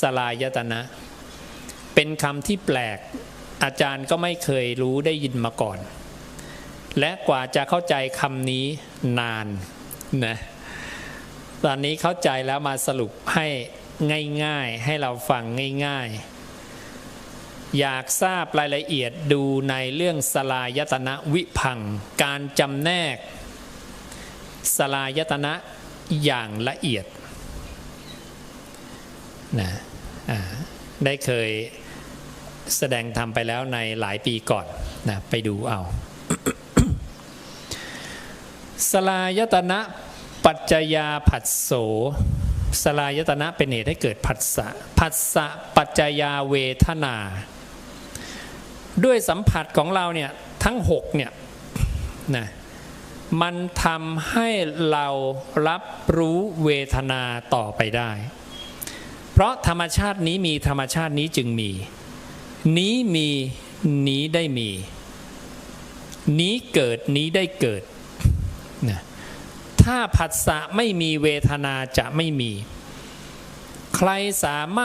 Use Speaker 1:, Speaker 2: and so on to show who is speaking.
Speaker 1: สลายตนะ เป็นคำที่แปลก อาจารย์ก็ไม่เคยรู้ได้ยินมาก่อน และกว่าจะเข้าใจคำนี้นานนะตอนนี้เข้าใจแล้วมาสรุปให้ง่ายๆ ให้เราฟังง่ายๆ อยากทราบรายละเอียดดูในเรื่องสลายตนะวิพัง การจำแนก สลายตนะอย่างละเอียด นะได้เคยแสดงทำไปแล้วในหลายปีก่อนนะไปดูเอา สลายตนะปัจจยาผัสโส สลายตนะเป็นเหตุให้เกิดผัสสะผัสสะปัจจยาเวทนา ด้วยสัมผัสของเราเนี่ยทั้งหกเนี่ยนะมันทำให้เรารับรู้เวทนาต่อไปได้ เพราะธรรมชาตินี้มีธรรมชาตินี้จึงมี นี้มีนี้ได้มี นี้เกิดนี้ได้เกิดนะถ้าผัสสะไม่มีเวทนาจะไม่มี ใครสามารถ